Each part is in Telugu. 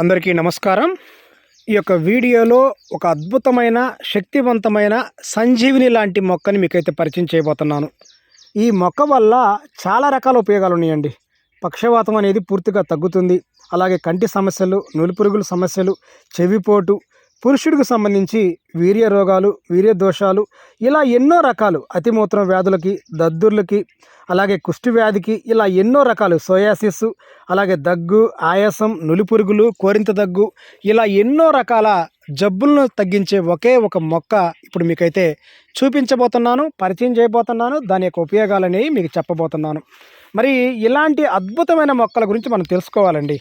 అందరికీ నమస్కారం. ఈ యొక్క వీడియోలో ఒక అద్భుతమైన శక్తివంతమైన సంజీవిని లాంటి మొక్కని మీకైతే పరిచయం చేయబోతున్నాను. ఈ మొక్క వల్ల చాలా రకాల ఉపయోగాలు ఉన్నాయండి. పక్షవాతం అనేది పూర్తిగా తగ్గుతుంది. అలాగే కంటి సమస్యలు నులిపురుగుల సమస్యలు చెవిపోటు పురుషుడికి సంబంధించి వీర్య రోగాలు వీర్య దోషాలు ఇలా ఎన్నో రకాలు. అతిమూత్రం వ్యాధులకి దద్దుర్లకి అలాగే కుష్టి వ్యాధికి ఇలా ఎన్నో రకాలు. సోయాసిస్ అలాగే దగ్గు ఆయాసం నులిపురుగులు కోరింత దగ్గు ఇలా ఎన్నో రకాల జబ్బులను తగ్గించే ఒకే ఒక మొక్క ఇప్పుడు మీకైతే చూపించబోతున్నాను పరిచయం చేయబోతున్నాను దాని యొక్క ఉపయోగాలు అనేవి మీకు చెప్పబోతున్నాను. మరి ఇలాంటి అద్భుతమైన మొక్కల గురించి మనం తెలుసుకోవాలండి.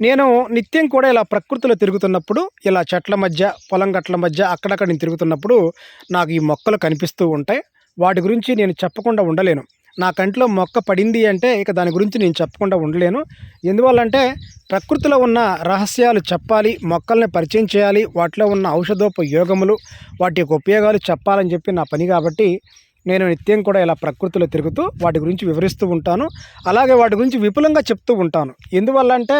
నేను నిత్యం కూడా ఇలా ప్రకృతిలో తిరుగుతున్నప్పుడు ఇలా చెట్ల మధ్య పొలం గట్ల మధ్య అక్కడక్కడ నేను తిరుగుతున్నప్పుడు నాకు ఈ మొక్కలు కనిపిస్తూ ఉంటాయి. వాటి గురించి నేను చెప్పకుండా ఉండలేను. నా కంట్లో మొక్క పడింది అంటే ఇక దాని గురించి నేను చెప్పకుండా ఉండలేను. ఎందువల్లంటే ప్రకృతిలో ఉన్న రహస్యాలు చెప్పాలి మొక్కల్ని పరిచయం చేయాలి వాటిలో ఉన్న ఔషధోపయోగములు వాటి యొక్క ఉపయోగాలు చెప్పాలని చెప్పి నా పని కాబట్టి నేను నిత్యం కూడా ఇలా ప్రకృతిలో తిరుగుతూ వాటి గురించి వివరిస్తూ ఉంటాను. అలాగే వాటి గురించి విపులంగా చెప్తూ ఉంటాను. ఎందువల్ల అంటే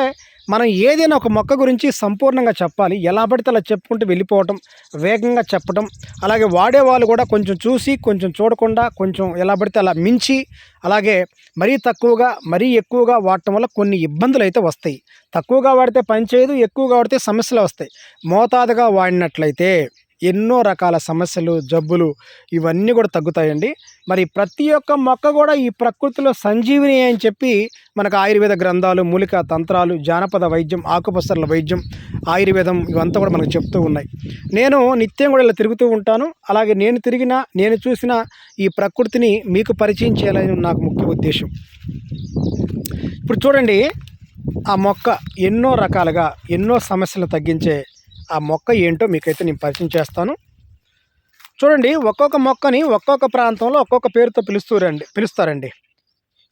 మనం ఏదైనా ఒక మొక్క గురించి సంపూర్ణంగా చెప్పాలి. ఎలా పడితే అలా చెప్పుకుంటూ వెళ్ళిపోవటం వేగంగా చెప్పడం అలాగే వాడేవాళ్ళు కూడా కొంచెం చూసి కొంచెం చూడకుండా కొంచెం ఎలా పడితే అలా మించి అలాగే మరీ తక్కువగా మరీ ఎక్కువగా వాడటం వల్ల కొన్ని ఇబ్బందులు అయితే వస్తాయి. తక్కువగా వాడితే పని చేయదు ఎక్కువగా వాడితే సమస్యలు వస్తాయి. మోతాదుగా వాడినట్లయితే ఎన్నో రకాల సమస్యలు జబ్బులు ఇవన్నీ కూడా తగ్గుతాయండి. మరి ప్రతి ఒక్క మొక్క కూడా ఈ ప్రకృతిలో సంజీవిని అని చెప్పి మనకు ఆయుర్వేద గ్రంథాలు మూలిక తంత్రాలు జానపద వైద్యం ఆకుపసరల వైద్యం ఆయుర్వేదం ఇవంతా కూడా మనకు చెప్తూ ఉన్నాయి. నేను నిత్యం కూడా ఇలా తిరుగుతూ ఉంటాను. అలాగే నేను తిరిగిన నేను చూసిన ఈ ప్రకృతిని మీకు పరిచయం చేయాలని నాకు ముఖ్య ఉద్దేశం. ఇప్పుడు చూడండి ఆ మొక్క ఎన్నో రకాలుగా ఎన్నో సమస్యలు తగ్గించే ఆ మొక్క ఏంటో మీకైతే నేను పరిచయం చేస్తాను. చూడండి ఒక్కొక్క మొక్కని ఒక్కొక్క ప్రాంతంలో ఒక్కొక్క పేరుతో పిలుస్తారండి పిలుస్తారండి.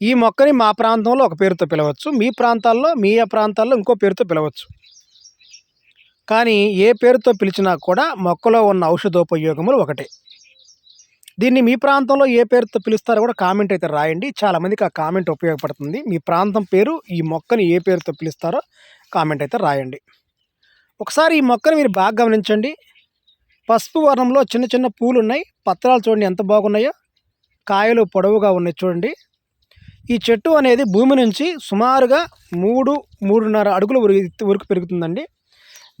ఈ మొక్కని మా ప్రాంతంలో ఒక పేరుతో పిలవచ్చు మీ ప్రాంతాల్లో మీ ప్రాంతాల్లో ఇంకో పేరుతో పిలవచ్చు. కానీ ఏ పేరుతో పిలిచినా కూడా మొక్కలో ఉన్న ఔషధోపయోగములు ఒకటే. దీన్ని మీ ప్రాంతంలో ఏ పేరుతో పిలుస్తారో కూడా కామెంట్ అయితే రాయండి. చాలామందికి ఆ కామెంట్ ఉపయోగపడుతుంది. మీ ప్రాంతం పేరు ఈ మొక్కని ఏ పేరుతో పిలుస్తారో కామెంట్ అయితే రాయండి. ఒకసారి ఈ మొక్కను మీరు బాగా గమనించండి. పసుపు వర్ణంలో చిన్న చిన్న పూలు ఉన్నాయి పత్రాలు చూడండి ఎంత బాగున్నాయో. కాయలు పొడవుగా ఉన్నాయి చూడండి. ఈ చెట్టు అనేది భూమి నుంచి సుమారుగా మూడు మూడున్నర అడుగుల వరకు పెరుగుతుందండి.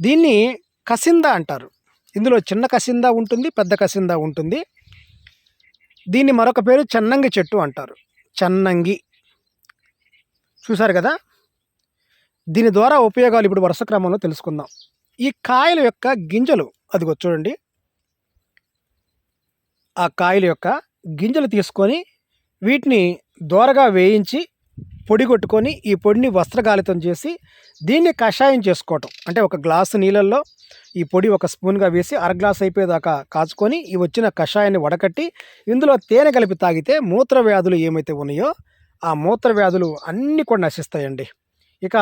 దీన్ని కసింద అంటారు. ఇందులో చిన్న కసింద ఉంటుంది పెద్ద కసింద ఉంటుంది. దీన్ని మరొక పేరు చెన్నంగి చెట్టు అంటారు. చెన్నంగి. చూసారు కదా? దీని ద్వారా ఉపయోగాలు ఇప్పుడు వరుస క్రమంలో తెలుసుకుందాం. ఈ కాయల యొక్క గింజలు అదిగో చూడండి. ఆ కాయల యొక్క గింజలు తీసుకొని వీటిని దోరగా వేయించి పొడి కొట్టుకొని ఈ పొడిని వస్త్రగాలితం చేసి దీన్ని కషాయం చేసుకోవటం. అంటే ఒక గ్లాసు నీళ్ళల్లో ఈ పొడి ఒక స్పూన్గా వేసి అర గ్లాస్ అయిపోయేదాకా కాచుకొని ఈ వచ్చిన కషాయాన్ని వడకట్టి ఇందులో తేనె కలిపి తాగితే మూత్ర వ్యాధులు ఏమైతే ఉన్నాయో ఆ మూత్ర వ్యాధులు అన్నీ కూడా నశిస్తాయండి. ఇక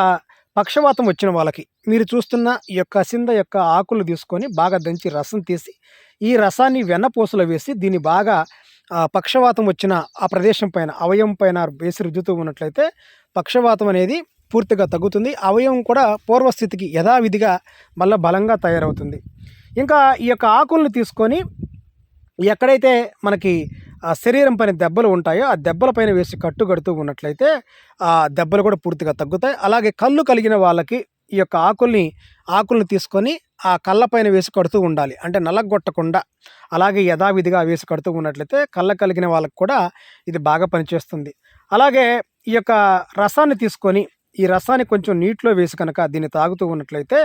పక్షవాతం వచ్చిన వాళ్ళకి. మీరు చూస్తున్న ఈ యొక్క సింద యొక్క ఆకులు తీసుకొని బాగా దంచి రసం తీసి ఈ రసాన్ని వెన్నపూసలో వేసి దీన్ని బాగా పక్షవాతం వచ్చిన ఆ ప్రదేశం పైన అవయవం పైన వేసి రుద్దుతూ ఉన్నట్లయితే పక్షవాతం అనేది పూర్తిగా తగ్గుతుంది. అవయవం కూడా పూర్వస్థితికి యథావిధిగా మళ్ళీ బలంగా తయారవుతుంది. ఇంకా ఈ యొక్క ఆకులను తీసుకొని ఎక్కడైతే మనకి ఆ శరీరం పైన దెబ్బలు ఉంటాయో ఆ దెబ్బల పైన వేసి కట్టు కడుతూ ఉన్నట్లయితే ఆ దెబ్బలు కూడా పూర్తిగా తగ్గుతాయి. అలాగే కళ్ళు కలిగిన వాళ్ళకి ఈ యొక్క ఆకుల్ని ఆకుల్ని తీసుకొని ఆ కళ్ళ పైన వేసి కడుతూ ఉండాలి. అంటే నల్లగొట్టకుండా అలాగే యథావిధిగా వేసి కడుతూ ఉన్నట్లయితే కళ్ళ కలిగిన వాళ్ళకి కూడా ఇది బాగా పనిచేస్తుంది. అలాగే ఈ యొక్క రసాన్ని తీసుకొని ఈ రసాన్ని కొంచెం నీటిలో వేసి కనుక దీన్ని తాగుతూ ఉన్నట్లయితే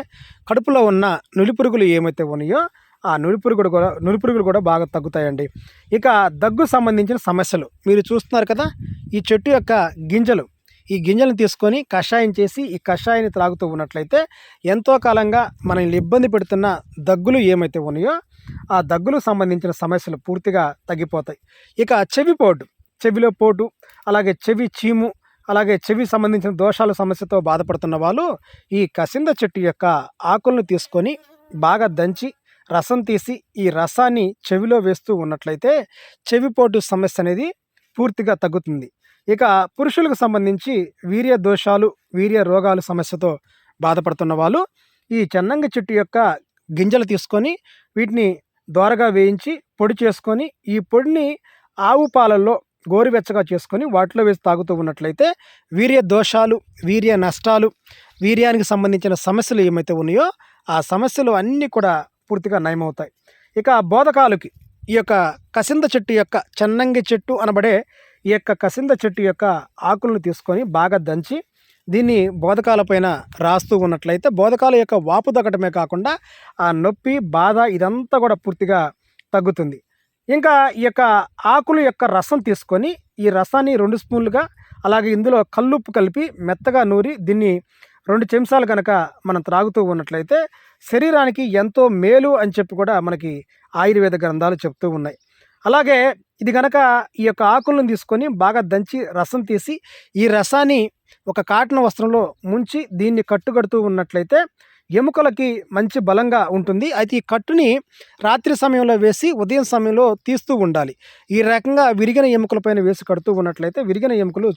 కడుపులో ఉన్న నులిపురుగులు ఏమైతే ఉన్నాయో ఆ నులిపురుగులు కూడా నులిపురుగులు కూడా బాగా తగ్గుతాయండి. ఇక దగ్గు సంబంధించిన సమస్యలు మీరు చూస్తున్నారు కదా ఈ చెట్టు యొక్క గింజలు. ఈ గింజలను తీసుకొని కషాయం చేసి ఈ కషాయాన్ని త్రాగుతూ ఉన్నట్లయితే ఎంతో కాలంగా మనల్ని ఇబ్బంది పెడుతున్న దగ్గులు ఏమైతే ఉన్నాయో ఆ దగ్గులకు సంబంధించిన సమస్యలు పూర్తిగా తగ్గిపోతాయి. ఇక చెవి పోటు చెవిలో పోటు అలాగే చెవి చీము అలాగే చెవి సంబంధించిన దోషాల సమస్యతో బాధపడుతున్న వాళ్ళు ఈ కసింద చెట్టు యొక్క ఆకులను తీసుకొని బాగా దంచి రసం తీసి ఈ రసాన్ని చెవిలో వేస్తూ ఉన్నట్లయితే చెవిపోటు సమస్య అనేది పూర్తిగా తగ్గుతుంది. ఇక పురుషులకు సంబంధించి వీర్య దోషాలు వీర్య రోగాలు సమస్యతో బాధపడుతున్న వాళ్ళు ఈ చెన్నంగ చెట్టు యొక్క గింజలు తీసుకొని వీటిని దోరగా వేయించి పొడి చేసుకొని ఈ పొడిని ఆవు పాలల్లో గోరువెచ్చగా చేసుకొని వాటిలో వేసి తాగుతూ ఉన్నట్లయితే వీర్య దోషాలు వీర్య నష్టాలు వీర్యానికి సంబంధించిన సమస్యలు ఏమైతే ఉన్నాయో ఆ సమస్యలు అన్నీ కూడా పూర్తిగా నయమవుతాయి. ఇక బోధకాలుకి ఈ యొక్క కసింద చెట్టు యొక్క చెన్నంగి చెట్టు అనబడే ఈ యొక్క కసింద చెట్టు యొక్క ఆకులను తీసుకొని బాగా దంచి దీన్ని బోధకాలపైన రాస్తూ ఉన్నట్లయితే బోధకాల యొక్క వాపు తగ్గటమే కాకుండా ఆ నొప్పి బాధ ఇదంతా కూడా పూర్తిగా తగ్గుతుంది. ఇంకా ఈ యొక్క ఆకుల యొక్క రసం తీసుకొని ఈ రసాన్ని రెండు స్పూన్లుగా అలాగే ఇందులో కల్లుప్పు కలిపి మెత్తగా నూరి దీన్ని రెండు చెంచాలు కనుక మనం త్రాగుతూ ఉన్నట్లయితే శరీరానికి ఎంతో మేలు అని చెప్పి కూడా మనకి ఆయుర్వేద గ్రంథాలు చెప్తూ ఉన్నాయి. అలాగే ఇది కనుక ఈ యొక్క ఆకులను తీసుకొని బాగా దంచి రసం తీసి ఈ రసాన్ని ఒక కాటన్ వస్త్రంలో ముంచి దీన్ని కట్టుకడుతూ ఉన్నట్లయితే ఎముకలకి మంచి బలంగా ఉంటుంది. అయితే ఈ కట్టుని రాత్రి సమయంలో వేసి ఉదయం సమయంలో తీస్తూ ఉండాలి. ఈ రకంగా విరిగిన ఎముకలపైన వేసి కడుతూ ఉన్నట్లయితే విరిగిన ఎముకలు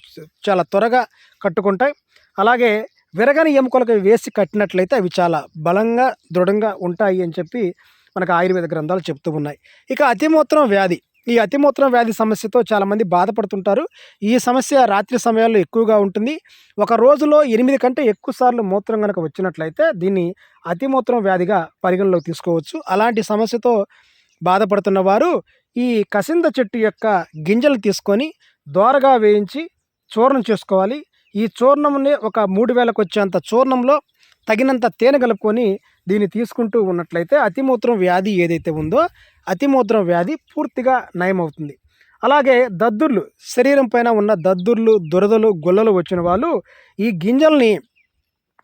చాలా త్వరగా కట్టుకుంటాయి. అలాగే విరగని ఎముకలకు వేసి కట్టినట్లయితే అవి చాలా బలంగా దృఢంగా ఉంటాయి అని చెప్పి మనకు ఆయుర్వేద గ్రంథాలు చెప్తూ ఉన్నాయి. ఇక అతిమూత్రం వ్యాధి. ఈ అతిమూత్రం వ్యాధి సమస్యతో చాలామంది బాధపడుతుంటారు. ఈ సమస్య రాత్రి సమయాల్లో ఎక్కువగా ఉంటుంది. ఒక రోజులో ఎనిమిది కంటే ఎక్కువ సార్లు మూత్రం కనుక వచ్చినట్లయితే దీన్ని అతిమూత్రం వ్యాధిగా పరిగణలోకి తీసుకోవచ్చు. అలాంటి సమస్యతో బాధపడుతున్న వారు ఈ కసింద చెట్టు యొక్క గింజలు తీసుకొని దోరగా వేయించి చూర్ణం చేసుకోవాలి. ఈ చూర్ణంని ఒక మూడు వేలకు వచ్చేంత చూర్ణంలో తగినంత తేనె కలుపుకొని దీన్ని తీసుకుంటూ ఉన్నట్లయితే అతిమూత్రం వ్యాధి ఏదైతే ఉందో అతిమూత్రం వ్యాధి పూర్తిగా నయమవుతుంది. అలాగే దద్దుర్లు శరీరం పైన ఉన్న దద్దుర్లు దురదలు గుల్లలు వచ్చిన వాళ్ళు ఈ గింజల్ని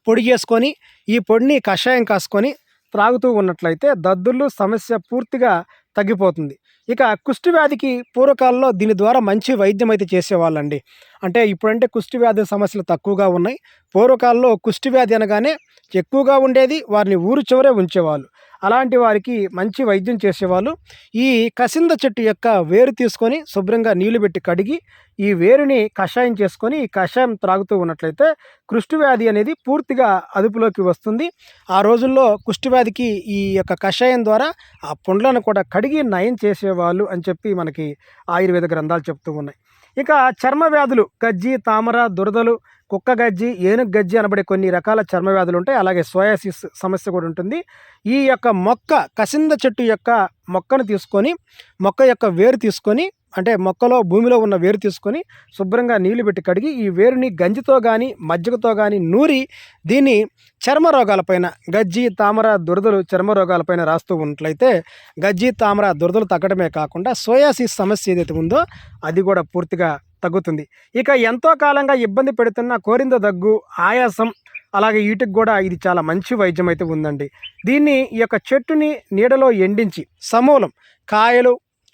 పొడి చేసుకొని ఈ పొడిని కషాయం కాసుకొని త్రాగుతూ ఉన్నట్లయితే దద్దుర్లు సమస్య పూర్తిగా తగ్గిపోతుంది. ఇక కుష్టి వ్యాధికి పూర్వకాలంలో దీని ద్వారా మంచి వైద్యం అయితే చేసేవాళ్ళండి. అంటే ఇప్పుడంటే కుష్టి వ్యాధి సమస్యలు తక్కువగా ఉన్నాయి. పూర్వకాలంలో కుష్టి వ్యాధి అనగానే ఎక్కువగా ఉండేది వారిని ఊరు చివరే ఉంచేవాళ్ళు. అలాంటి వారికి మంచి వైద్యం చేసేవాళ్ళు. ఈ కసింద చెట్టు యొక్క వేరు తీసుకొని శుభ్రంగా నీళ్ళు పెట్టి కడిగి ఈ వేరుని కషాయం చేసుకొని ఈ కషాయం త్రాగుతూ ఉన్నట్లయితే కుష్ఠవ్యాధి అనేది పూర్తిగా అదుపులోకి వస్తుంది. ఆ రోజుల్లో కుష్ఠవ్యాధికి ఈ యొక్క కషాయం ద్వారా ఆ పుండ్లను కూడా కడిగి నయం చేసేవాళ్ళు అని చెప్పి మనకి ఆయుర్వేద గ్రంథాలు చెప్తూ ఉన్నాయి. ఇక చర్మ వ్యాధులు గజ్జి తామర దురదలు కుక్క గజ్జి ఏనుగు గజ్జి అనబడే కొన్ని రకాల చర్మ వ్యాధులు ఉంటాయి. అలాగే సోయాసిస్ సమస్య కూడా ఉంటుంది. ఈ యొక్క మొక్క కసింద చెట్టు యొక్క మొక్కను తీసుకొని మొక్క యొక్క వేరు తీసుకొని అంటే మొక్కలో భూమిలో ఉన్న వేరు తీసుకొని శుభ్రంగా నీళ్ళు పెట్టి కడిగి ఈ వేరుని గంజితో కానీ మజ్జిగతో కానీ నూరి దీన్ని చర్మ రోగాలపైన గజ్జి తామర దురదలు చర్మ రోగాలపైన రాస్తూ ఉన్నట్లయితే గజ్జి తామర దురదలు తగ్గడమే కాకుండా సోయాసిస్ సమస్య ఏదైతే ఉందో అది కూడా పూర్తిగా తగ్గుతుంది. ఇక ఎంతో కాలంగా ఇబ్బంది పెడుతున్న కోరింద దగ్గు ఆయాసం అలాగే వీటికి కూడా ఇది చాలా మంచి వైద్యం అయితే ఉందండి. దీన్ని ఈ యొక్క చెట్టుని నీడలో ఎండించి సమూలం కాయలు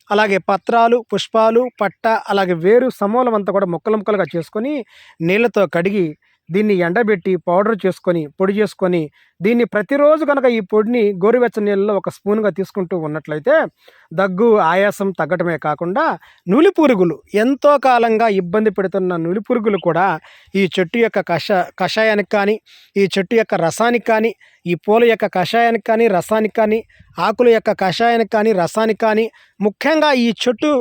అలాగే పత్రాలు పుష్పాలు పట్ట అలాగే వేరు సమూలం అంతా కూడా ముక్కలు ముక్కలుగా చేసుకొని నీళ్ళతో కడిగి దీన్ని ఎండబెట్టి పౌడర్ చేసుకొని పొడి చేసుకొని దీన్ని ప్రతిరోజు కనుక ఈ పొడిని గోరువెచ్చని నీళ్ళలో ఒక స్పూన్గా తీసుకుంటూ ఉన్నట్లయితే దగ్గు ఆయాసం తగ్గటమే కాకుండా నులి పురుగులు ఎంతో కాలంగా ఇబ్బంది పెడుతున్న నులి పురుగులు కూడా ఈ చెట్టు యొక్క కష కషాయానికి కానీ ఈ చెట్టు యొక్క రసానికి కానీ ఈ పూల యొక్క కషాయానికి కానీ రసానికి కానీ ఆకుల యొక్క కషాయానికి కానీ రసానికి కానీ ముఖ్యంగా ఈ చెట్టు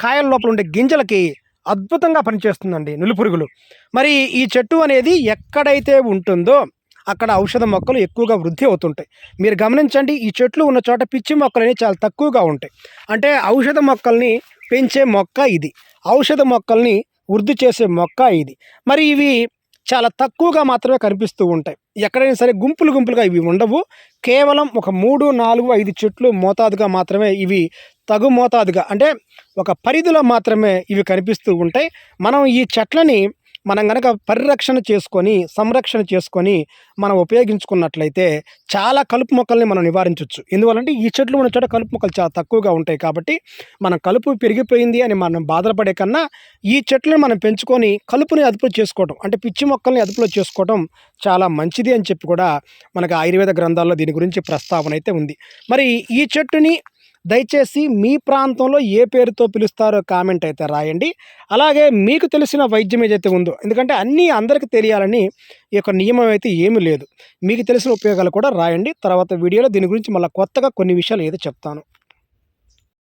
కాయల లోపల ఉండే గింజలకి అద్భుతంగా పనిచేస్తుందండి నులిపురుగులు. మరి ఈ చెట్టు అనేది ఎక్కడైతే ఉంటుందో అక్కడ ఔషధ మొక్కలు ఎక్కువగా వృద్ధి అవుతుంటాయి. మీరు గమనించండి ఈ చెట్లు ఉన్న చోట పిచ్చి మొక్కలు అనేవి చాలా తక్కువగా ఉంటాయి. అంటే ఔషధ మొక్కల్ని పెంచే మొక్క ఇది. ఔషధ మొక్కల్ని వృద్ధి చేసే మొక్క ఇది. మరి ఇవి చాలా తక్కువగా మాత్రమే కనిపిస్తూ ఉంటాయి. ఎక్కడైనా సరే గుంపులు గుంపులుగా ఇవి ఉండవు. కేవలం ఒక మూడు నాలుగు ఐదు చెట్లు మోతాదుగా మాత్రమే ఇవి తగు మోతాదుగా అంటే ఒక పరిధిలో మాత్రమే ఇవి కనిపిస్తూ ఉంటాయి. మనం ఈ చెట్లని మనం కనుక పరిరక్షణ చేసుకొని సంరక్షణ చేసుకొని మనం ఉపయోగించుకున్నట్లయితే చాలా కలుపు మొక్కల్ని మనం నివారించవచ్చు ఎందువల్లంటే ఈ చెట్లు ఉన్న చోట కలుపు మొక్కలు చాలా తక్కువగా ఉంటాయి కాబట్టి మనం కలుపు పెరిగిపోయింది అని మనం బాధపడే కన్నా ఈ చెట్లను మనం పెంచుకొని కలుపుని అదుపులో చేసుకోవడం అంటే పిచ్చి మొక్కల్ని అదుపులో చేసుకోవడం చాలా మంచిది అని చెప్పి కూడా మనకు ఆయుర్వేద గ్రంథాల్లో దీని గురించి ప్రస్తావన అయితే ఉంది. మరి ఈ చెట్టుని దయచేసి మీ ప్రాంతంలో ఏ పేరుతో పిలుస్తారో కామెంట్ అయితే రాయండి. అలాగే మీకు తెలిసిన వైద్యం ఏదైతే ఉందో ఎందుకంటే అన్నీ అందరికీ తెలియాలని ఈ యొక్క నియమం అయితే ఏమీ లేదు. మీకు తెలిసిన ఉపయోగాలు కూడా రాయండి. తర్వాత వీడియోలో దీని గురించి మళ్ళీ కొత్తగా కొన్ని విషయాలు ఏదో చెప్తాను.